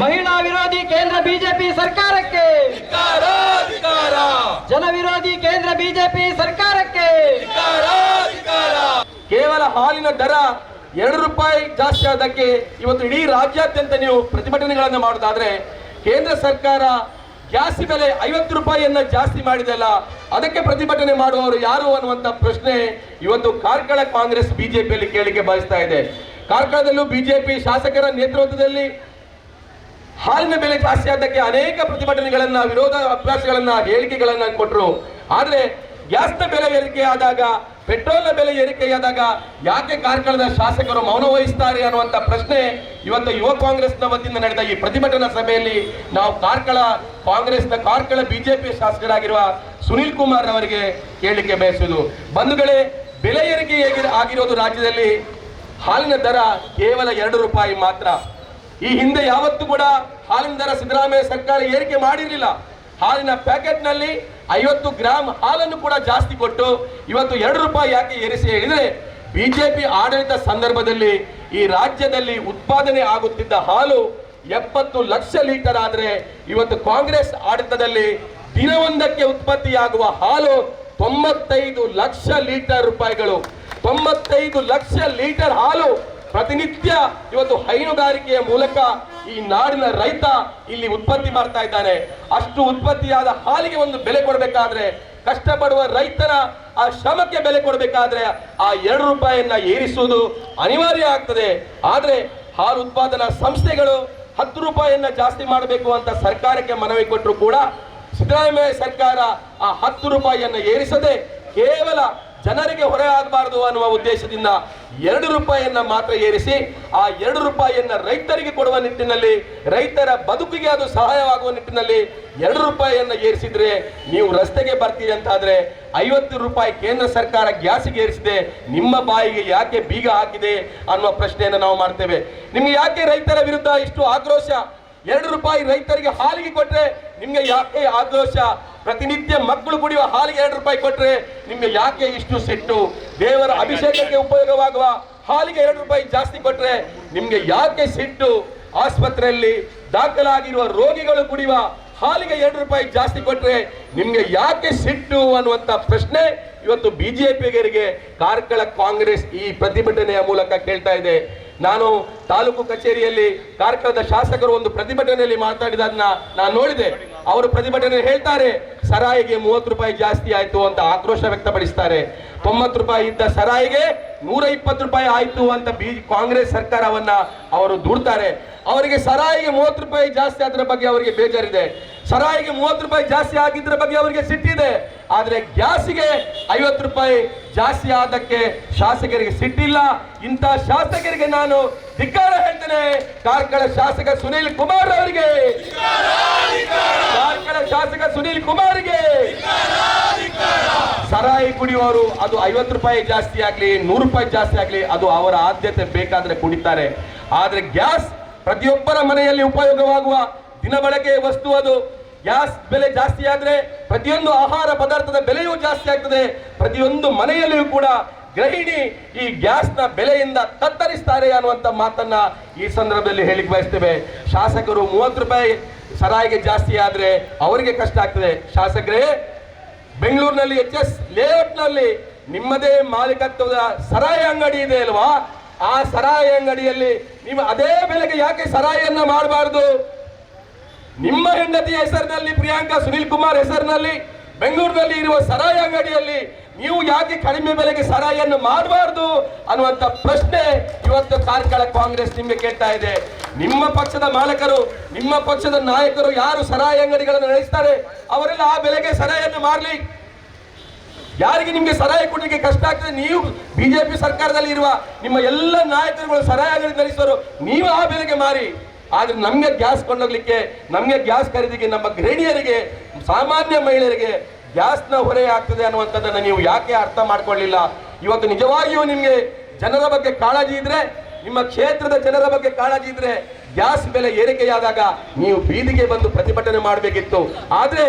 ಮಹಿಳಾ ವಿರೋಧಿ ಕೇಂದ್ರ ಬಿಜೆಪಿ ಸರ್ಕಾರಕ್ಕೆ. ಧಿಕ್ಕಾರ ಧಿಕ್ಕಾರ ಜನ ವಿರೋಧಿ ಕೇಂದ್ರ ಬಿಜೆಪಿ ಸರ್ಕಾರಕ್ಕೆ. ಕೇವಲ ಹಾಲಿನ ದರ ಎರಡು ರೂಪಾಯಿ ಜಾಸ್ತಿ ಆದಕ್ಕೆ ಇವತ್ತು ಇಡೀ ರಾಜ್ಯಾದ್ಯಂತ ನೀವು ಪ್ರತಿಭಟನೆಗಳನ್ನು ಮಾಡೋದಾದ್ರೆ ಕೇಂದ್ರ ಸರ್ಕಾರ ಗ್ಯಾಸ್ ಬೆಲೆ ಐವತ್ತು ರೂಪಾಯಿಯನ್ನ ಜಾಸ್ತಿ ಮಾಡಿದೆಲ್ಲ ಅದಕ್ಕೆ ಪ್ರತಿಭಟನೆ ಮಾಡುವವರು ಯಾರು ಅನ್ನುವಂತ ಪ್ರಶ್ನೆ ಇವತ್ತು ಕಾರ್ಕಳ ಕಾಂಗ್ರೆಸ್ ಬಿಜೆಪಿಯಲ್ಲಿ ಕೇಳಿಕೆ ಬಯಸ್ತಾ ಇದೆ. ಕಾರ್ಕಳದಲ್ಲೂ ಬಿಜೆಪಿ ಶಾಸಕರ ನೇತೃತ್ವದಲ್ಲಿ ಹಾಲಿನ ಬೆಲೆ ಜಾಸ್ತಿ ಆದಕ್ಕೆ ಅನೇಕ ಪ್ರತಿಭಟನೆಗಳನ್ನ, ವಿರೋಧ ಅಭ್ಯಾಸಗಳನ್ನ, ಹೇಳಿಕೆಗಳನ್ನ ಕೊಟ್ಟರು ಆದ್ರೆ ಗ್ಯಾಸ್ನ ಬೆಲೆ ಏರಿಕೆ ಆದಾಗ ಪೆಟ್ರೋಲ್ನ ಬೆಲೆ ಏರಿಕೆಯಾದಾಗ ಯಾಕೆ ಕಾರ್ಕಳದ ಶಾಸಕರು ಮೌನ ವಹಿಸ್ತಾರೆ ಅನ್ನುವಂತ ಪ್ರಶ್ನೆ ಇವತ್ತು ಯುವ ಕಾಂಗ್ರೆಸ್ನ ವತಿಯಿಂದ ನಡೆದ ಈ ಪ್ರತಿಭಟನಾ ಸಭೆಯಲ್ಲಿ ನಾವು ಕಾರ್ಕಳ, ಕಾಂಗ್ರೆಸ್ನ ಕಾರ್ಕಳ ಬಿಜೆಪಿ ಶಾಸಕರಾಗಿರುವ ಸುನೀಲ್ ಕುಮಾರ್ ಅವರಿಗೆ ಕೇಳಲಿಕ್ಕೆ ಬಯಸುವುದು. ಬಂಧುಗಳೇ, ಬೆಲೆ ಏರಿಕೆ ಆಗಿರೋದು ರಾಜ್ಯದಲ್ಲಿ ಹಾಲಿನ ದರ ಕೇವಲ ಎರಡು ರೂಪಾಯಿ ಮಾತ್ರ. ಈ ಹಿಂದೆ ಯಾವತ್ತೂ ಕೂಡ ಹಾಲಿನ ದರ ಸಿದ್ದರಾಮಯ್ಯ ಸರ್ಕಾರ ಏರಿಕೆ ಮಾಡಿರಲಿಲ್ಲ. ಹಾಲಿನ ಪ್ಯಾಕೆಟ್ನಲ್ಲಿ ಐವತ್ತು ಗ್ರಾಮ್ ಹಾಲನ್ನು ಕೂಡ ಜಾಸ್ತಿ ಕೊಟ್ಟು ಇವತ್ತು ಎರಡು ರೂಪಾಯಿ ಯಾಕೆ ಏರಿಸಿ ಹೇಳಿದ್ರೆ, ಬಿಜೆಪಿ ಆಡಳಿತ ಸಂದರ್ಭದಲ್ಲಿ ಈ ರಾಜ್ಯದಲ್ಲಿ ಉತ್ಪಾದನೆ ಆಗುತ್ತಿದ್ದ ಹಾಲು ಎಪ್ಪತ್ತು ಲಕ್ಷ ಲೀಟರ್ ಆದರೆ ಇವತ್ತು ಕಾಂಗ್ರೆಸ್ ಆಡಳಿತದಲ್ಲಿ ದಿನವೊಂದಕ್ಕೆ ಉತ್ಪತ್ತಿಯಾಗುವ ಹಾಲು ತೊಂಬತ್ತೈದು ಲಕ್ಷ ಲೀಟರ್ ರೂಪಾಯಿಗಳು. ತೊಂಬತ್ತೈದು ಲಕ್ಷ ಲೀಟರ್ ಹಾಲು ಪ್ರತಿನಿತ್ಯ ಇವತ್ತು ಹೈನುಗಾರಿಕೆಯ ಮೂಲಕ ಈ ನಾಡಿನ ರೈತ ಇಲ್ಲಿ ಉತ್ಪತ್ತಿ ಮಾಡ್ತಾ ಇದ್ದಾನೆ. ಅಷ್ಟು ಉತ್ಪತ್ತಿಯಾದ ಹಾಲಿಗೆ ಒಂದು ಬೆಲೆ ಕೊಡಬೇಕಾದ್ರೆ, ಕಷ್ಟಪಡುವ ರೈತನ ಆ ಶ್ರಮಕ್ಕೆ ಬೆಲೆ ಕೊಡಬೇಕಾದ್ರೆ ಆ ಎರಡು ರೂಪಾಯಿಯನ್ನ ಏರಿಸುವುದು ಅನಿವಾರ್ಯ ಆಗ್ತದೆ. ಆದ್ರೆ ಹಾಲು ಉತ್ಪಾದನಾ ಸಂಸ್ಥೆಗಳು ಹತ್ತು ರೂಪಾಯಿಯನ್ನ ಜಾಸ್ತಿ ಮಾಡಬೇಕು ಅಂತ ಸರ್ಕಾರಕ್ಕೆ ಮನವಿ ಕೊಟ್ಟರು ಕೂಡ ಸಿದ್ದರಾಮಯ್ಯ ಸರ್ಕಾರ ಆ ಹತ್ತು ರೂಪಾಯಿಯನ್ನ ಏರಿಸದೆ ಕೇವಲ ಜನರಿಗೆ ಹೊರೆ ಆಗಬಾರದು ಅನ್ನುವ ಉದ್ದೇಶದಿಂದ ಎರಡು ರೂಪಾಯಿಯನ್ನ ಮಾತ್ರ ಏರಿಸಿ, ಆ ಎರಡು ರೂಪಾಯಿಯನ್ನ ರೈತರಿಗೆ ಕೊಡುವ ನಿಟ್ಟಿನಲ್ಲಿ, ರೈತರ ಬದುಕಿಗೆ ಅದು ಸಹಾಯವಾಗುವ ನಿಟ್ಟಿನಲ್ಲಿ ಎರಡು ರೂಪಾಯಿಯನ್ನ ಏರಿಸಿದ್ರೆ ನೀವು ರಸ್ತೆಗೆ ಬರ್ತೀರಿ ಅಂತಾದ್ರೆ ಐವತ್ತು ರೂಪಾಯಿ ಕೇಂದ್ರ ಸರ್ಕಾರ ಗ್ಯಾಸಿಗೆ ಏರಿಸಿದೆ, ನಿಮ್ಮ ಬಾಯಿಗೆ ಯಾಕೆ ಬೀಗ ಹಾಕಿದೆ ಅನ್ನುವ ಪ್ರಶ್ನೆಯನ್ನು ನಾವು ಮಾಡ್ತೇವೆ. ನಿಮ್ಗೆ ಯಾಕೆ ರೈತರ ವಿರುದ್ಧ ಇಷ್ಟು ಆಕ್ರೋಶ? ಎರಡು ರೂಪಾಯಿ ರೈತರಿಗೆ ಹಾಲಿಗೆ ಕೊಟ್ರೆ ನಿಮಗೆ ಯಾಕೆ ಆಕ್ರೋಶ? ಪ್ರತಿನಿತ್ಯ ಮಕ್ಕಳು ಕುಡಿಯುವ ಹಾಲಿಗೆ ಎರಡು ರೂಪಾಯಿ ಕೊಟ್ರೆ ನಿಮಗೆ ಯಾಕೆ ಇಷ್ಟು ಸಿಟ್ಟು? ದೇವರ ಅಭಿಷೇಕಕ್ಕೆ ಉಪಯೋಗವಾಗುವ ಹಾಲಿಗೆ ಎರಡು ರೂಪಾಯಿ ಜಾಸ್ತಿ ಕೊಟ್ರೆ ನಿಮಗೆ ಯಾಕೆ ಸಿಟ್ಟು? ಆಸ್ಪತ್ರೆಯಲ್ಲಿ ದಾಖಲಾಗಿರುವ ರೋಗಿಗಳು ಕುಡಿಯುವ ಹಾಲಿಗೆ ಎರಡು ರೂಪಾಯಿ ಜಾಸ್ತಿ ಕೊಟ್ರೆ ನಿಮಗೆ ಯಾಕೆ ಸಿಟ್ಟು ಅನ್ನುವಂತ ಪ್ರಶ್ನೆ ಇವತ್ತು ಬಿಜೆಪಿಗರಿಗೆ, ಕಾರ್ಕಳ ಕಾಂಗ್ರೆಸ್ ಈ ಪ್ರತಿಭಟನೆಯ ಮೂಲಕ ಕೇಳ್ತಾ ಇದೆ. ನಾನು ತಾಲೂಕು ಕಚೇರಿಯಲ್ಲಿ ಕಾರ್ಕಳದ ಶಾಸಕರು ಒಂದು ಪ್ರತಿಭಟನೆಯಲ್ಲಿ ಮಾತಾಡಿದನ್ನ ನಾನು ನೋಡಿದೆ. ಅವರು ಪ್ರತಿಭಟನೆ ಹೇಳ್ತಾರೆ, ಸರಾಯಿಗೆ ಮೂವತ್ತು ರೂಪಾಯಿ ಜಾಸ್ತಿ ಆಯ್ತು ಅಂತ ಆಕ್ರೋಶ ವ್ಯಕ್ತಪಡಿಸ್ತಾರೆ. ತೊಂಬತ್ತು ರೂಪಾಯಿ ಇದ್ದ ಸರಾಯಿಗೆ ನೂರ ಇಪ್ಪತ್ತು ರೂಪಾಯಿ ಆಯ್ತು ಅಂತ ಬಿ, ಕಾಂಗ್ರೆಸ್ ಸರ್ಕಾರವನ್ನ ಅವರು ದೂಡ್ತಾರೆ. ಅವರಿಗೆ ಸರಾಯಿಗೆ ಮೂವತ್ತು ರೂಪಾಯಿ ಜಾಸ್ತಿ ಆದ್ರ ಬಗ್ಗೆ ಅವರಿಗೆ ಬೇಜಾರಿದೆ. ಸರಾಯಿಗೆ ಮೂವತ್ತು ರೂಪಾಯಿ ಜಾಸ್ತಿ ಆಗಿದ್ರ ಬಗ್ಗೆ ಅವರಿಗೆ ಸಿಟ್ಟಿದೆ. ಆದರೆ ಗ್ಯಾಸಿಗೆ ಐವತ್ತು ರೂಪಾಯಿ ಜಾಸ್ತಿ ಆದಕ್ಕೆ ಶಾಸಕರಿಗೆ ಸಿಟ್ಟಿಲ್ಲ. ಇಂಥ ಶಾಸಕರಿಗೆ ನಾನು ಧಿಕ್ಕಾರ ಹೇಳ್ತೇನೆ. ಕಾರ್ಕಳ ಶಾಸಕ ಸುನೀಲ್ ಕುಮಾರ್ ಅವರಿಗೆ. ಕಾರ್ಕಳ ಶಾಸಕ ಸುನೀಲ್ ಕುಮಾರ್ಗೆ. ಸರಾಯಿ ಕುಡಿಯುವವರು ಅದು ಐವತ್ತು ರೂಪಾಯಿ ಜಾಸ್ತಿ ಆಗಲಿ, ನೂರು ರೂಪಾಯಿ ಜಾಸ್ತಿ ಆಗಲಿ, ಅದು ಅವರ ಆದ್ಯತೆ ಬೇಕಾದ್ರೆ ಕುಡಿತಾರೆ. ಆದರೆ ಗ್ಯಾಸ್ ಪ್ರತಿಯೊಬ್ಬರ ಮನೆಯಲ್ಲಿ ಉಪಯೋಗವಾಗುವ ದಿನಬಳಕೆಯ ವಸ್ತು ಅದು. ಗ್ಯಾಸ್ ಬೆಲೆ ಜಾಸ್ತಿ ಆದ್ರೆ ಪ್ರತಿಯೊಂದು ಆಹಾರ ಪದಾರ್ಥದ ಬೆಲೆಯೂ ಜಾಸ್ತಿ ಆಗ್ತದೆ. ಪ್ರತಿಯೊಂದು ಮನೆಯಲ್ಲಿಯೂ ಕೂಡ ಗೃಹಿಣಿ ಈ ಗ್ಯಾಸ್ನ ಬೆಲೆಯಿಂದ ತತ್ತರಿಸ್ತಾರೆ ಅನ್ನುವಂತ ಮಾತನ್ನ ಈ ಸಂದರ್ಭದಲ್ಲಿ ಹೇಳಿಕ್ ಬಯಸ್ತೇವೆ. ಶಾಸಕರು ಮೂವತ್ತು ರೂಪಾಯಿ ಸರಾಯಿಗೆ ಜಾಸ್ತಿ ಆದ್ರೆ ಅವರಿಗೆ ಕಷ್ಟ ಆಗ್ತದೆ. ಶಾಸಕರೇ, ಬೆಂಗಳೂರಿನಲ್ಲಿ ಎಚ್ ಎಸ್ ಲೇಔಟ್ನಲ್ಲಿ ನಿಮ್ಮದೇ ಮಾಲೀಕತ್ವದ ಸರಾಯಿ ಅಂಗಡಿ ಇದೆ ಅಲ್ವಾ? ಆ ಸರಾಯಿ ಅಂಗಡಿಯಲ್ಲಿ ನೀವು ಅದೇ ಬೆಲೆಗೆ ಯಾಕೆ ಸರಾಯಿಯನ್ನ ಮಾಡಬಾರದು? ನಿಮ್ಮ ಹೆಂಡತಿಯ ಹೆಸರಿನಲ್ಲಿ ಪ್ರಿಯಾಂಕಾ ಸುನಿಲ್ ಕುಮಾರ್ ಹೆಸರಿನಲ್ಲಿ ಬೆಂಗಳೂರಿನಲ್ಲಿ ಇರುವ ಸರಾಯಿ ಅಂಗಡಿಯಲ್ಲಿ ನೀವು ಯಾಕೆ ಕಡಿಮೆ ಬೆಲೆಗೆ ಸರಾಯಿಯನ್ನು ಮಾಡಬಾರ್ದು ಅನ್ನುವಂತ ಪ್ರಶ್ನೆ ಇವತ್ತು ಕಾರ್ಕಳ ಕಾಂಗ್ರೆಸ್ ನಿಮಗೆ ಕೇಳ್ತಾ ಇದೆ. ನಿಮ್ಮ ಪಕ್ಷದ ಮಾಲಕರು, ನಿಮ್ಮ ಪಕ್ಷದ ನಾಯಕರು ಯಾರು ಸರಾಯಿ ಅಂಗಡಿಗಳನ್ನು ನಡೆಸ್ತಾರೆ? ಅವರೆಲ್ಲ ಆ ಬೆಲೆಗೆ ಸರಾಯಿಯನ್ನು ಮಾಡಲಿ ಯಾರಿಗೆ ನಿಮಗೆ ಸಲಹೆ ಕೊಡಲಿಕ್ಕೆ ಕಷ್ಟ ಆಗ್ತದೆ? ನೀವು ಬಿಜೆಪಿ ಸರ್ಕಾರದಲ್ಲಿ ಇರುವ ನಿಮ್ಮ ಎಲ್ಲ ನಾಯಕರುಗಳು ಸಲಹೆ ನಡೆಸೋರು ನೀವು ಆ ಬೆಲೆಗೆ ಮಾರಿ. ಆದರೆ ನಮಗೆ ಗ್ಯಾಸ್ ಕೊಂಡೋಗ್ಲಿಕ್ಕೆ, ನಮಗೆ ಗ್ಯಾಸ್ ಖರೀದಿಗೆ, ನಮ್ಮ ಗೃಹಿಣಿಯರಿಗೆ, ಸಾಮಾನ್ಯ ಮಹಿಳೆಯರಿಗೆ ಗ್ಯಾಸ್ನ ಹೊರೆ ಆಗ್ತದೆ ಅನ್ನುವಂಥದ್ದನ್ನು ನೀವು ಯಾಕೆ ಅರ್ಥ ಮಾಡ್ಕೊಳ್ಳಿಲ್ಲ? ಇವತ್ತು ನಿಜವಾಗಿಯೂ ನಿಮಗೆ ಜನರ ಬಗ್ಗೆ ಕಾಳಜಿ ಇದ್ರೆ, ನಿಮ್ಮ ಕ್ಷೇತ್ರದ ಜನರ ಬಗ್ಗೆ ಕಾಳಜಿ ಇದ್ರೆ ಗ್ಯಾಸ್ ಬೆಲೆ ಏರಿಕೆಯಾದಾಗ ನೀವು ಬೀದಿಗೆ ಬಂದು ಪ್ರತಿಭಟನೆ ಮಾಡಬೇಕಿತ್ತು. ಆದ್ರೆ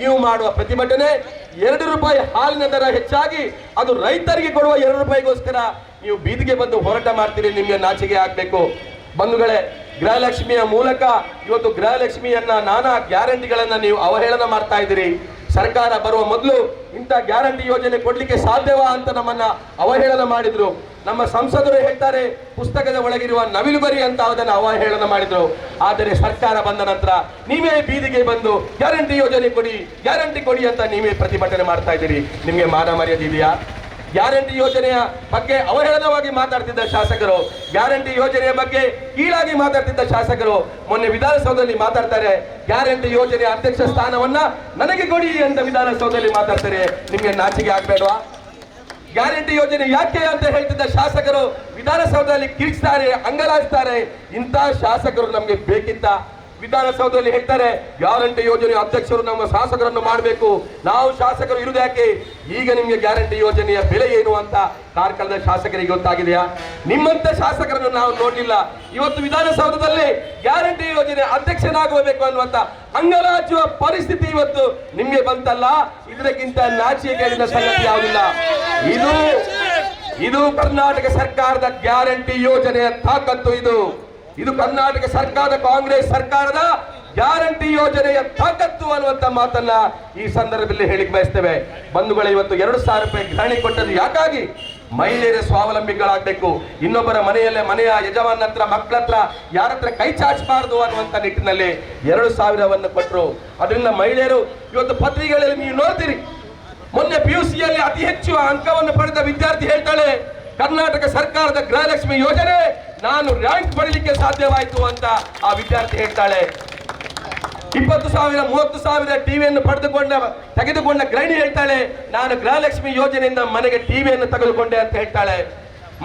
ನೀವು ಮಾಡುವ ಪ್ರತಿಭಟನೆ ಎರಡು ರೂಪಾಯಿ ಹಾಲಿನ ದರ ಹೆಚ್ಚಾಗಿ ಅದು ರೈತರಿಗೆ ಕೊಡುವ ಎರಡು ರೂಪಾಯಿಗೋಸ್ಕರ ನೀವು ಬೀದಿಗೆ ಬಂದು ಹೋರಾಟ ಮಾಡ್ತೀರಿ, ನಿಮಗೆ ನಾಚಿಕೆ ಆಗಬೇಕು. ಬಂಧುಗಳೇ, ಗೃಹಲಕ್ಷ್ಮಿಯ ಮೂಲಕ ಇವತ್ತು ಗೃಹಲಕ್ಷ್ಮಿಯನ್ನ ನಾನಾ ಗ್ಯಾರಂಟಿಗಳನ್ನ ನೀವು ಅವಹೇಳನ ಮಾಡ್ತಾ ಇದ್ದೀರಿ. ಸರ್ಕಾರ ಬರುವ ಮೊದಲು ಇಂಥ ಗ್ಯಾರಂಟಿ ಯೋಜನೆ ಕೊಡ್ಲಿಕ್ಕೆ ಸಾಧ್ಯವಾ ಅಂತ ನಮ್ಮನ್ನ ಅವಹೇಳನ ಮಾಡಿದ್ರು. ನಮ್ಮ ಸಂಸದರು ಹೇಳ್ತಾರೆ, ಪುಸ್ತಕದ ಒಳಗಿರುವ ನವಿಲು ಬರಿ ಅಂತ ಅದನ್ನು ಅವಹೇಳನ ಮಾಡಿದ್ರು. ಆದರೆ ಸರ್ಕಾರ ಬಂದ ನಂತರ ನೀವೇ ಬೀದಿಗೆ ಬಂದು ಗ್ಯಾರಂಟಿ ಯೋಜನೆ ಕೊಡಿ, ಗ್ಯಾರಂಟಿ ಕೊಡಿ ಅಂತ ನೀವೇ ಪ್ರತಿಭಟನೆ ಮಾಡ್ತಾ ಇದ್ದೀರಿ. ನಿಮಗೆ ಮಾನ ಮರ್ಯಾದೆ ಇದೆಯಾ? ಗ್ಯಾರಂಟಿ ಯೋಜನೆಯ ಬಗ್ಗೆ ಅವಹೇಳನವಾಗಿ ಮಾತಾಡ್ತಿದ್ದ ಶಾಸಕರು, ಗ್ಯಾರಂಟಿ ಯೋಜನೆಯ ಬಗ್ಗೆ ಕೀಳಾಗಿ ಮಾತಾಡ್ತಿದ್ದ ಶಾಸಕರು ಮೊನ್ನೆ ವಿಧಾನಸೌಧದಲ್ಲಿ ಮಾತಾಡ್ತಾರೆ, ಗ್ಯಾರಂಟಿ ಯೋಜನೆಯ ಅಧ್ಯಕ್ಷ ಸ್ಥಾನವನ್ನ ನನಗೆ ಕೊಡಿ ಅಂತ ವಿಧಾನಸೌಧದಲ್ಲಿ ಮಾತಾಡ್ತಾರೆ. ನಿಮ್ಗೆ ನಾಚಿಕೆ ಆಗ್ಬೇಡವಾ? ಗ್ಯಾರಂಟಿ ಯೋಜನೆ ಯಾಕೆ ಅಂತ ಹೇಳ್ತಿದ್ದ ಶಾಸಕರು ವಿಧಾನಸೌಧದಲ್ಲಿ ಕಿರಿಸ್ತಾರೆ ಅಂಗಲಾಯಿಸ್ತಾರೆ ಇಂಥ ಶಾಸಕರು ನಮ್ಗೆ ಬೇಕಿತ್ತ? ವಿಧಾನಸೌಧದಲ್ಲಿ ಹೇಳ್ತಾರೆ, ಗ್ಯಾರಂಟಿ ಯೋಜನೆ ಅಧ್ಯಕ್ಷರು ನಮ್ಮ ಶಾಸಕರನ್ನು ಮಾಡಬೇಕು. ನಾವು ಶಾಸಕರು ಯಾಕೆ? ಈಗ ನಿಮಗೆ ಗ್ಯಾರಂಟಿ ಯೋಜನೆಯ ಬೆಲೆ ಏನು ಅಂತ ಕಾರ್ಕಳದ ಶಾಸಕರಿಗೆ ಗೊತ್ತಾಗಿದೆಯಾ? ನಿಮ್ಮಂತ ಶಾಸಕರನ್ನು ನಾವು ನೋಡಲಿಲ್ಲ. ಇವತ್ತು ವಿಧಾನಸೌಧದಲ್ಲಿ ಗ್ಯಾರಂಟಿ ಯೋಜನೆ ಅಧ್ಯಕ್ಷನಾಗಬೇಕು ಅನ್ನುವಂತ ಅಂಗರಾಜುವ ಪರಿಸ್ಥಿತಿ ಇವತ್ತು ನಿಮಗೆ ಬಂತಲ್ಲ? ಇದಕ್ಕಿಂತ ನಾಚಿಕೆಗಿನ ಸಂಗತಿ ಯಾವುದಿಲ್ಲ. ಇದು ಇದು ಕರ್ನಾಟಕ ಸರ್ಕಾರದ ಗ್ಯಾರಂಟಿ ಯೋಜನೆಯ ತಾಕತ್ತು ಇದು. ಇದು ಕರ್ನಾಟಕ ಸರ್ಕಾರದ, ಕಾಂಗ್ರೆಸ್ ಸರ್ಕಾರದ ಗ್ಯಾರಂಟಿ ಯೋಜನೆಯ ತಾಕತ್ತು ಅನ್ನುವಂತ ಮಾತನ್ನ ಈ ಸಂದರ್ಭದಲ್ಲಿ ಹೇಳಿಕ್ ಬಯಸ್ತೇವೆ. ಬಂಧುಗಳು, ಇವತ್ತು ಎರಡು ಸಾವಿರ ರೂಪಾಯಿ ಗೃಹಣಿ ಕೊಟ್ಟದ್ದು ಯಾಕಾಗಿ? ಮಹಿಳೆಯರ ಸ್ವಾವಲಂಬಿಗಳಾಗಬೇಕು. ಇನ್ನೊಬ್ಬರ ಮನೆಯಲ್ಲೇ ಮನೆಯ ಯಜಮಾನ ಹತ್ರ ಮಕ್ಕಳ ಹತ್ರ, ಯಾರ ಹತ್ರ ಕೈ ಚಾಚಬಾರ್ದು ಅನ್ನುವಂತ ನಿಟ್ಟಿನಲ್ಲಿ ಎರಡು ಸಾವಿರವನ್ನು ಕೊಟ್ಟರು ಅದರಿಂದ ಮಹಿಳೆಯರು, ಇವತ್ತು ಪತ್ರಿಕೆಗಳಲ್ಲಿ ನೀವು ನೋಡ್ತೀರಿ. ಮೊನ್ನೆ ಪಿ ಯು ಸಿಯಲ್ಲಿ ಅತಿ ಹೆಚ್ಚು ಅಂಕವನ್ನು ಪಡೆದ ವಿದ್ಯಾರ್ಥಿ ಹೇಳ್ತಾಳೆ ಕರ್ನಾಟಕ ಸರ್ಕಾರದ ಗೃಹಲಕ್ಷ್ಮಿ ಯೋಜನೆ ನಾನು ರ್ಯಾಂಕ್ ಪಡೀಲಿಕ್ಕೆ ಸಾಧ್ಯವಾಯಿತು ಅಂತ ಆ ವಿದ್ಯಾರ್ಥಿ ಹೇಳ್ತಾಳೆ. ಇಪ್ಪತ್ತು ಸಾವಿರ, ಮೂವತ್ತು ಸಾವಿರ ಟಿವಿಯನ್ನು ಪಡೆದುಕೊಂಡ, ತೆಗೆದುಕೊಂಡ ಗೃಹಿಣಿ ಹೇಳ್ತಾಳೆ, ನಾನು ಗೃಹಲಕ್ಷ್ಮಿ ಯೋಜನೆಯಿಂದ ಮನೆಗೆ ಟಿವಿಯನ್ನು ತೆಗೆದುಕೊಂಡೆ ಅಂತ ಹೇಳ್ತಾಳೆ.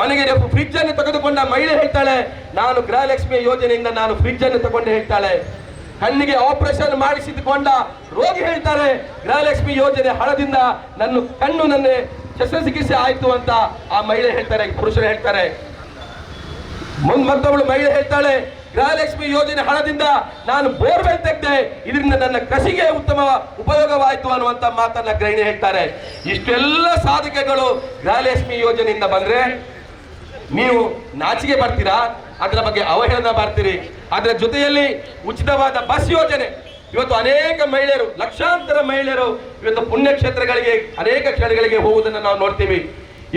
ಮನೆಗೆ ಫ್ರಿಡ್ಜ್ ಅನ್ನು ತೆಗೆದುಕೊಂಡ ಮಹಿಳೆ ಹೇಳ್ತಾಳೆ, ನಾನು ಗೃಹಲಕ್ಷ್ಮಿ ಯೋಜನೆಯಿಂದ ನಾನು ಫ್ರಿಡ್ಜ್ ಅನ್ನು ತಗೊಂಡೆ ಹೇಳ್ತಾಳೆ. ಕಣ್ಣಿಗೆ ಆಪರೇಷನ್ ಮಾಡಿಸಿಕೊಂಡ ರೋಗಿ ಹೇಳ್ತಾರೆ, ಗೃಹಲಕ್ಷ್ಮಿ ಯೋಜನೆ ಹಣದಿಂದ ನನ್ನ ಕಣ್ಣು ನನ್ನ ಶಸ್ತ್ರಚಿಕಿತ್ಸೆ ಆಯ್ತು ಅಂತ ಆ ಮಹಿಳೆ ಹೇಳ್ತಾರೆ, ಪುರುಷರು ಹೇಳ್ತಾರೆ. ಮುಂದ್ ಮತ್ತೊಬ್ಬಳು ಮಹಿಳೆ ಹೇಳ್ತಾಳೆ, ಗೃಹಲಕ್ಷ್ಮಿ ಯೋಜನೆ ಹಣದಿಂದ ನಾನು ಬೋರ್ವೆಲ್ ತೆಗೆದೆ, ಇದರಿಂದ ನನ್ನ ಕೃಷಿಗೆ ಉತ್ತಮ ಉಪಯೋಗವಾಯಿತು ಅನ್ನುವಂತ ಮಾತನ್ನ ಗೃಹಿಣಿ ಹೇಳ್ತಾರೆ. ಇಷ್ಟೆಲ್ಲ ಸಾಧಕಗಳು ಗೃಹಲಕ್ಷ್ಮಿ ಯೋಜನೆಯಿಂದ ಬಂದ್ರೆ ನೀವು ನಾಚಿಗೆ ಬರ್ತೀರಾ ಅದರ ಬಗ್ಗೆ ಅವಹೇಳನ ಮಾಡ್ತೀರಿ. ಅದರ ಜೊತೆಯಲ್ಲಿ ಉಚಿತವಾದ ಬಸ್ ಯೋಜನೆ. ಇವತ್ತು ಅನೇಕ ಮಹಿಳೆಯರು, ಲಕ್ಷಾಂತರ ಮಹಿಳೆಯರು ಇವತ್ತು ಪುಣ್ಯಕ್ಷೇತ್ರಗಳಿಗೆ, ಅನೇಕ ಕ್ಷೇತ್ರಗಳಿಗೆ ಹೋಗುವುದನ್ನು ನಾವು ನೋಡ್ತೀವಿ.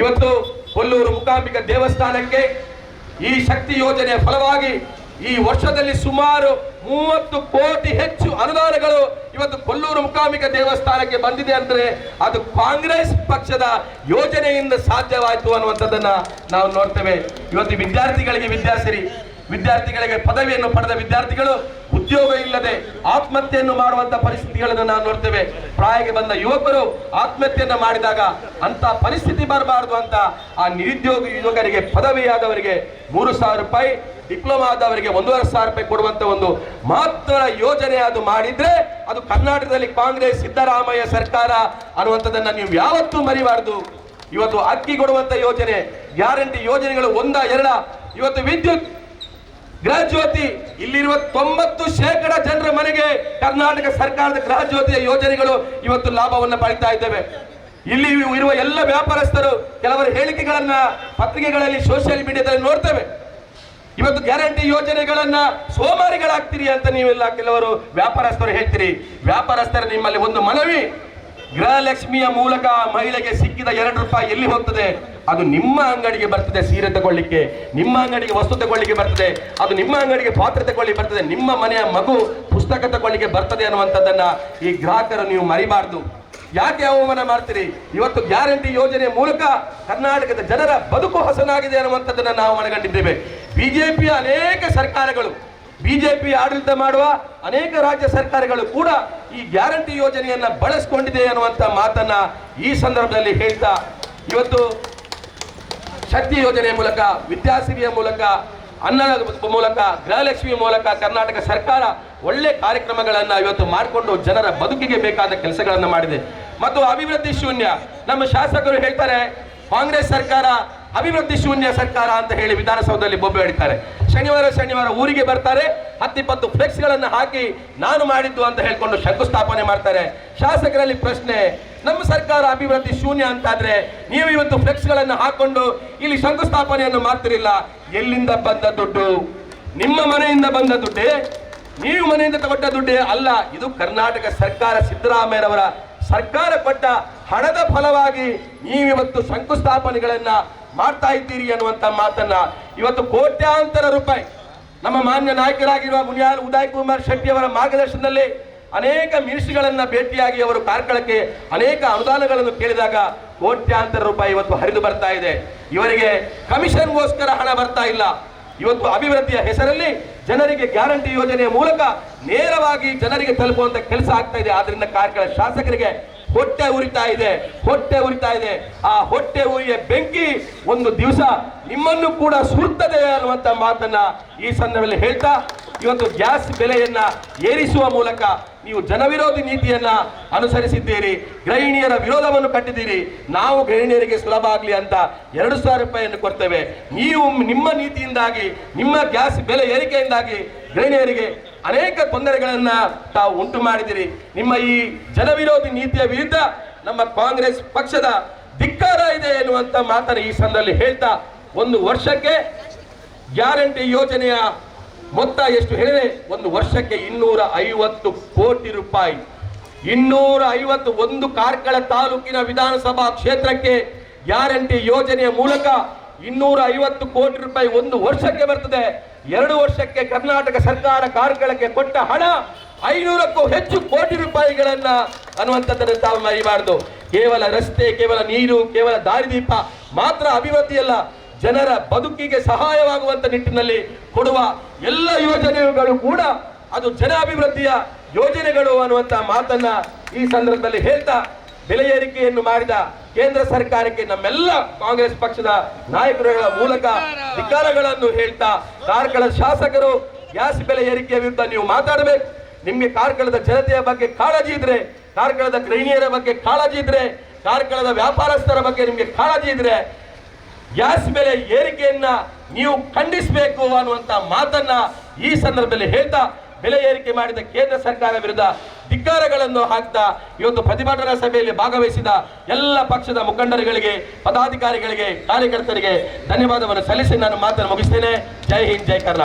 ಇವತ್ತು ಕೊಲ್ಲೂರು ಮುಖಾಂಬಿಕ ದೇವಸ್ಥಾನಕ್ಕೆ ಈ ಶಕ್ತಿ ಯೋಜನೆಯ ಫಲವಾಗಿ ಈ ವರ್ಷದಲ್ಲಿ ಸುಮಾರು ಮೂವತ್ತು ಕೋಟಿ ಹೆಚ್ಚು ಅನುದಾನಗಳು ಇವತ್ತು ಕೊಲ್ಲೂರು ಮುಖಾಮಿಕ ದೇವಸ್ಥಾನಕ್ಕೆ ಬಂದಿದೆ ಅಂದರೆ ಅದು ಕಾಂಗ್ರೆಸ್ ಪಕ್ಷದ ಯೋಜನೆಯಿಂದ ಸಾಧ್ಯವಾಯಿತು ಅನ್ನುವಂಥದ್ದನ್ನ ನಾವು ನೋಡ್ತೇವೆ. ಇವತ್ತು ವಿದ್ಯಾರ್ಥಿಗಳಿಗೆ ವಿದ್ಯಾಸಿರಿ ವಿದ್ಯಾರ್ಥಿಗಳಿಗೆ ಪದವಿಯನ್ನು ಪಡೆದ ವಿದ್ಯಾರ್ಥಿಗಳು ಉದ್ಯೋಗ ಇಲ್ಲದೆ ಆತ್ಮಹತ್ಯೆಯನ್ನು ಮಾಡುವಂತ ಪರಿಸ್ಥಿತಿಗಳನ್ನು ನಾವು ನೋಡ್ತೇವೆ. ಪ್ರಾಯಕ್ಕೆ ಬಂದ ಯುವಕರು ಆತ್ಮಹತ್ಯೆಯನ್ನು ಮಾಡಿದಾಗ ಅಂತ ಪರಿಸ್ಥಿತಿ ಬರಬಾರದು ಅಂತ ಆ ನಿರುದ್ಯೋಗ ಯುವಕರಿಗೆ ಪದವಿಯಾದವರಿಗೆ ಮೂರು ಸಾವಿರ ರೂಪಾಯಿ, ಡಿಪ್ಲೊಮಾ ಆದವರಿಗೆ ಒಂದೂವರೆ ಸಾವಿರ ರೂಪಾಯಿ ಕೊಡುವಂತ ಒಂದು ಮಹತ್ವದ ಯೋಜನೆ ಅದು ಮಾಡಿದ್ರೆ ಅದು ಕರ್ನಾಟಕದಲ್ಲಿ ಕಾಂಗ್ರೆಸ್, ಸಿದ್ದರಾಮಯ್ಯ ಸರ್ಕಾರ ಅನ್ನುವಂಥದ್ದನ್ನ ನೀವು ಯಾವತ್ತೂ ಮರಿಬಾರದು. ಇವತ್ತು ಅಕ್ಕಿ ಕೊಡುವಂತ ಯೋಜನೆ, ಗ್ಯಾರಂಟಿ ಯೋಜನೆಗಳು ಒಂದ, ಎರಡ. ಇವತ್ತು ವಿದ್ಯುತ್ ಗೃಹ ಜ್ಯೋತಿ ಇಲ್ಲಿರುವ ತೊಂಬತ್ತು ಶೇಕಡ ಜನರ ಮನೆಗೆ ಕರ್ನಾಟಕ ಸರ್ಕಾರದ ಗೃಹ ಜ್ಯೋತಿಯ ಯೋಜನೆಗಳು ಇವತ್ತು ಲಾಭವನ್ನು ಪಡಿತಾ ಇದ್ದೇವೆ. ಇಲ್ಲಿ ಇರುವ ಎಲ್ಲ ವ್ಯಾಪಾರಸ್ಥರು ಕೆಲವರ ಹೇಳಿಕೆಗಳನ್ನ ಪತ್ರಿಕೆಗಳಲ್ಲಿ ಸೋಷಿಯಲ್ ಮೀಡಿಯಾದಲ್ಲಿ ನೋಡ್ತೇವೆ. ಇವತ್ತು ಗ್ಯಾರಂಟಿ ಯೋಜನೆಗಳನ್ನ ಸೋಮಾರಿಗಳಾಗ್ತೀರಿ ಅಂತ ನೀವೆಲ್ಲ ಕೆಲವರು ವ್ಯಾಪಾರಸ್ಥರು ಹೇಳ್ತೀರಿ. ವ್ಯಾಪಾರಸ್ಥರು ನಿಮ್ಮಲ್ಲಿ ಒಂದು ಮನವಿ. ಗೃಹಲಕ್ಷ್ಮಿಯ ಮೂಲಕ ಮಹಿಳೆಗೆ ಸಿಕ್ಕಿದ ಎರಡು ರೂಪಾಯಿ ಎಲ್ಲಿ ಹೋಗ್ತದೆ? ಅದು ನಿಮ್ಮ ಅಂಗಡಿಗೆ ಬರ್ತದೆ ಸೀರೆ ತಗೊಳ್ಳಿಕ್ಕೆ. ನಿಮ್ಮ ಅಂಗಡಿಗೆ ವಸ್ತು ತಗೊಳ್ಳಿಕ್ಕೆ ಬರ್ತದೆ. ಅದು ನಿಮ್ಮ ಅಂಗಡಿಗೆ ಪಾತ್ರೆ ತಗೊಳ್ಳಿ ಬರ್ತದೆ. ನಿಮ್ಮ ಮನೆಯ ಮಗು ಪುಸ್ತಕ ತಗೊಳ್ಳಿಕ್ಕೆ ಬರ್ತದೆ ಅನ್ನುವಂಥದ್ದನ್ನ ಈ ಗ್ರಾಹಕರು ನೀವು ಮರಿಬಾರ್ದು. ಯಾಕೆ ಅವಮಾನ ಮಾಡ್ತೀರಿ? ಇವತ್ತು ಗ್ಯಾರಂಟಿ ಯೋಜನೆ ಮೂಲಕ ಕರ್ನಾಟಕದ ಜನರ ಬದುಕು ಹಸನಾಗಿದೆ ಅನ್ನುವಂಥದ್ದನ್ನು ನಾವು ಮನಗಂಡಿದ್ದೇವೆ. ಬಿಜೆಪಿಯ ಅನೇಕ ಸರ್ಕಾರಗಳು ಬಿಜೆಪಿ ಆಡಳಿತ ಮಾಡುವ ಅನೇಕ ರಾಜ್ಯ ಸರ್ಕಾರಗಳು ಕೂಡ ಈ ಗ್ಯಾರಂಟಿ ಯೋಜನೆಯನ್ನ ಬಳಸಿಕೊಂಡಿದೆ ಅನ್ನುವಂಥ ಮಾತನ್ನ ಈ ಸಂದರ್ಭದಲ್ಲಿ ಹೇಳ್ತಾ ಇವತ್ತು ಶಕ್ತಿ ಯೋಜನೆಯ ಮೂಲಕ ವಿದ್ಯಾಸಿರಿಯ ಮೂಲಕ ಅನ್ನ ಮೂಲಕ, ಗೃಹಲಕ್ಷ್ಮಿ ಮೂಲಕ ಕರ್ನಾಟಕ ಸರ್ಕಾರ ಒಳ್ಳೆ ಕಾರ್ಯಕ್ರಮಗಳನ್ನು ಇವತ್ತು ಮಾಡಿಕೊಂಡು ಜನರ ಬದುಕಿಗೆ ಬೇಕಾದ ಕೆಲಸಗಳನ್ನು ಮಾಡಿದೆ. ಮತ್ತು ಅಭಿವೃದ್ಧಿ ಶೂನ್ಯ. ನಮ್ಮ ಶಾಸಕರು ಹೇಳ್ತಾರೆ, ಕಾಂಗ್ರೆಸ್ ಸರ್ಕಾರ ಅಭಿವೃದ್ಧಿ ಶೂನ್ಯ ಸರ್ಕಾರ ಅಂತ ಹೇಳಿ ವಿಧಾನಸೌಧದಲ್ಲಿ ಬೊಬ್ಬೆ ಹೇಳ್ತಾರೆ ಶನಿವಾರ ಶನಿವಾರ ಊರಿಗೆ ಬರ್ತಾರೆ, ಹತ್ತಿಪ್ಪತ್ತು ಫ್ಲೆಕ್ಸ್ಗಳನ್ನು ಹಾಕಿ ನಾನು ಮಾಡಿದ್ದು ಅಂತ ಹೇಳ್ಕೊಂಡು ಶಂಕುಸ್ಥಾಪನೆ ಮಾಡ್ತಾರೆ. ಶಾಸಕರಲ್ಲಿ ಪ್ರಶ್ನೆ, ನಮ್ಮ ಸರ್ಕಾರ ಅಭಿವೃದ್ಧಿ ಶೂನ್ಯ ಅಂತಾದ್ರೆ ನೀವು ಇವತ್ತು ಫ್ಲೆಕ್ಸ್ಗಳನ್ನು ಹಾಕೊಂಡು ಇಲ್ಲಿ ಶಂಕುಸ್ಥಾಪನೆಯನ್ನು ಮಾಡ್ತಿರಿಲ್ಲ ಎಲ್ಲಿಂದ ಬಂದ ದುಡ್ಡು? ನಿಮ್ಮ ಮನೆಯಿಂದ ಬಂದ ದುಡ್ಡೇ? ನೀವು ಮನೆಯಿಂದ ತಗೊಂಡ ದುಡ್ಡೇ ಅಲ್ಲ. ಇದು ಕರ್ನಾಟಕ ಸರ್ಕಾರ ಸಿದ್ದರಾಮಯ್ಯರವರ ಸರ್ಕಾರ ಕೊಟ್ಟ ಹಣದ ಫಲವಾಗಿ ನೀವಿವತ್ತು ಶಂಕುಸ್ಥಾಪನೆಗಳನ್ನ ಮಾಡ್ತಾ ಇದ್ದೀರಿ ಅನ್ನುವಂತ ಮಾತನ್ನ ಇವತ್ತು ಕೋಟ್ಯಾಂತರ ರೂಪಾಯಿ ನಮ್ಮ ಮಾನ್ಯ ನಾಯಕರಾಗಿರುವ ಮುನಿಯಾಲ್ ಉದಯ್ ಕುಮಾರ್ ಶೆಟ್ಟಿ ಅವರ ಮಾರ್ಗದರ್ಶನದಲ್ಲಿ ಅನೇಕ ಮಿನಿಸ್ಟ್ರಿಗಳನ್ನ ಭೇಟಿಯಾಗಿ ಅವರು ಕಾರ್ಕಳಕ್ಕೆ ಅನೇಕ ಅನುದಾನಗಳನ್ನು ಕೇಳಿದಾಗ ಕೋಟ್ಯಾಂತರ ರೂಪಾಯಿ ಇವತ್ತು ಹರಿದು ಬರ್ತಾ ಇದೆ. ಇವರಿಗೆ ಕಮಿಷನ್ಗೋಸ್ಕರ ಹಣ ಬರ್ತಾ ಇಲ್ಲ. ಇವತ್ತು ಅಭಿವೃದ್ಧಿಯ ಹೆಸರಲ್ಲಿ ಜನರಿಗೆ ಗ್ಯಾರಂಟಿ ಯೋಜನೆಯ ಮೂಲಕ ನೇರವಾಗಿ ಜನರಿಗೆ ತಲುಪುವಂತ ಕೆಲಸ ಆಗ್ತಾ ಇದೆ. ಆದ್ರಿಂದ ಕಾರ್ಕಳ ಶಾಸಕರಿಗೆ ಹೊಟ್ಟೆ ಉರಿತಾ ಇದೆ, ಹೊಟ್ಟೆ ಉರಿತಾ ಇದೆ. ಆ ಹೊಟ್ಟೆ ಉರಿಯ ಬೆಂಕಿ ಒಂದು ದಿವಸ ನಿಮ್ಮನ್ನು ಕೂಡ ಸುಡುತ್ತದೆ ಅನ್ನುವಂತ ಮಾತನ್ನ ಈ ಸಂದರ್ಭದಲ್ಲಿ ಹೇಳ್ತಾ, ಇವತ್ತು ಗ್ಯಾಸ್ ಬೆಲೆಯನ್ನ ಏರಿಸುವ ಮೂಲಕ ನೀವು ಜನವಿರೋಧಿ ನೀತಿಯನ್ನ ಅನುಸರಿಸಿದ್ದೀರಿ, ಗೃಹಿಣಿಯರ ವಿರೋಧವನ್ನು ಕಟ್ಟಿದ್ದೀರಿ. ನಾವು ಗೃಹಿಣಿಯರಿಗೆ ಸುಲಭ ಆಗಲಿ ಅಂತ ಎರಡು ಸಾವಿರ ರೂಪಾಯಿಯನ್ನು ಕೊಡ್ತೇವೆ. ನೀವು ನಿಮ್ಮ ನೀತಿಯಿಂದಾಗಿ, ನಿಮ್ಮ ಗ್ಯಾಸ್ ಬೆಲೆ ಏರಿಕೆಯಿಂದಾಗಿ ಗೃಹಿಣಿಯರಿಗೆ ಅನೇಕ ತೊಂದರೆಗಳನ್ನು ತಾವು ಉಂಟು ಮಾಡಿದಿರಿ ನಿಮ್ಮ ಈ ಜನವಿರೋಧಿ ನೀತಿಯ ವಿರುದ್ಧ ನಮ್ಮ ಕಾಂಗ್ರೆಸ್ ಪಕ್ಷದ ಧಿಕ್ಕಾರ ಇದೆ ಎನ್ನುವಂತ ಮಾತನ್ನು ಈ ಸಂದರ್ಭದಲ್ಲಿ ಹೇಳ್ತಾ ಒಂದು ವರ್ಷಕ್ಕೆ ಗ್ಯಾರಂಟಿ ಯೋಜನೆಯ ಮೊತ್ತ ಎಷ್ಟು ಹೇಳಿದೆ ಒಂದು ವರ್ಷಕ್ಕೆ ಇನ್ನೂರ ಐವತ್ತು ಕೋಟಿ ರೂಪಾಯಿ. ಇನ್ನೂರ ಐವತ್ತು ಒಂದು ಕಾರ್ಕಳ ತಾಲೂಕಿನ ವಿಧಾನಸಭಾ ಕ್ಷೇತ್ರಕ್ಕೆ ಗ್ಯಾರಂಟಿ ಯೋಜನೆಯ ಮೂಲಕ ಇನ್ನೂರ ಐವತ್ತು ಕೋಟಿ ರೂಪಾಯಿ ಒಂದು ವರ್ಷಕ್ಕೆ ಬರ್ತದೆ. ಎರಡು ವರ್ಷಕ್ಕೆ ಕರ್ನಾಟಕ ಸರ್ಕಾರ ಕಾರ್ಗಳಕ್ಕೆ ಕೊಟ್ಟ ಹಣ ಐನೂರಕ್ಕೂ ಹೆಚ್ಚು ಕೋಟಿ ರೂಪಾಯಿಗಳನ್ನ ಅನ್ನುವಂಥದ್ದನ್ನು ತಾವು ಮರಿಬಾರದು. ಕೇವಲ ರಸ್ತೆ, ಕೇವಲ ನೀರು, ಕೇವಲ ದಾರಿದೀಪ ಮಾತ್ರ ಅಭಿವೃದ್ಧಿಯಲ್ಲ, ಜನರ ಬದುಕಿಗೆ ಸಹಾಯವಾಗುವಂತ ನಿಟ್ಟಿನಲ್ಲಿ ಕೊಡುವ ಎಲ್ಲ ಯೋಜನೆಗಳು ಕೂಡ ಅದು ಜನ ಅಭಿವೃದ್ಧಿಯ ಯೋಜನೆಗಳು ಅನ್ನುವಂತ ಮಾತನ್ನ ಈ ಸಂದರ್ಭದಲ್ಲಿ ಹೇಳ್ತಾ, ಬೆಲೆ ಏರಿಕೆಯನ್ನು ಮಾಡಿದ ಕೇಂದ್ರ ಸರ್ಕಾರಕ್ಕೆ ನಮ್ಮೆಲ್ಲ ಕಾಂಗ್ರೆಸ್ ಪಕ್ಷದ ನಾಯಕರುಗಳ ಮೂಲಕ ಅಧಿಕಾರಗಳನ್ನು ಹೇಳ್ತಾ ಕಾರ್ಕಳ ಶಾಸಕರು ಗ್ಯಾಸ್ ಬೆಲೆ ಏರಿಕೆಯ ವಿರುದ್ಧ ನೀವು ಮಾತಾಡಬೇಕು. ನಿಮಗೆ ಕಾರ್ಕಳದ ಜನತೆಯ ಬಗ್ಗೆ ಕಾಳಜಿ ಇದ್ರೆ, ಕಾರ್ಕಳದ ಗೃಹಿಣಿಯರ ಬಗ್ಗೆ ಕಾಳಜಿ ಇದ್ರೆ, ಕಾರ್ಕಳದ ವ್ಯಾಪಾರಸ್ಥರ ಬಗ್ಗೆ ನಿಮ್ಗೆ ಕಾಳಜಿ ಇದ್ರೆ ಗ್ಯಾಸ್ ಬೆಲೆ ಏರಿಕೆಯನ್ನ ನೀವು ಖಂಡಿಸಬೇಕು ಅನ್ನುವಂತ ಮಾತನ್ನ ಈ ಸಂದರ್ಭದಲ್ಲಿ ಹೇಳ್ತಾ ಬೆಲೆ ಏರಿಕೆ ಮಾಡಿದ ಕೇಂದ್ರ ಸರ್ಕಾರ ವಿರುದ್ಧ ಧಿಕ್ಕಾರಗಳನ್ನು ಹಾಕ್ತಾ ಇವತ್ತು ಪ್ರತಿಭಟನಾ ಸಭೆಯಲ್ಲಿ ಭಾಗವಹಿಸಿದ ಎಲ್ಲ ಪಕ್ಷದ ಮುಖಂಡರುಗಳಿಗೆ, ಪದಾಧಿಕಾರಿಗಳಿಗೆ, ಕಾರ್ಯಕರ್ತರಿಗೆ ಧನ್ಯವಾದವನ್ನು ಸಲ್ಲಿಸಿ ನಾನು ಮಾತನ್ನು ಮುಗಿಸ್ತೇನೆ. ಜೈ ಹಿಂದ್, ಜೈ ಕರ್ನಾಟಕ.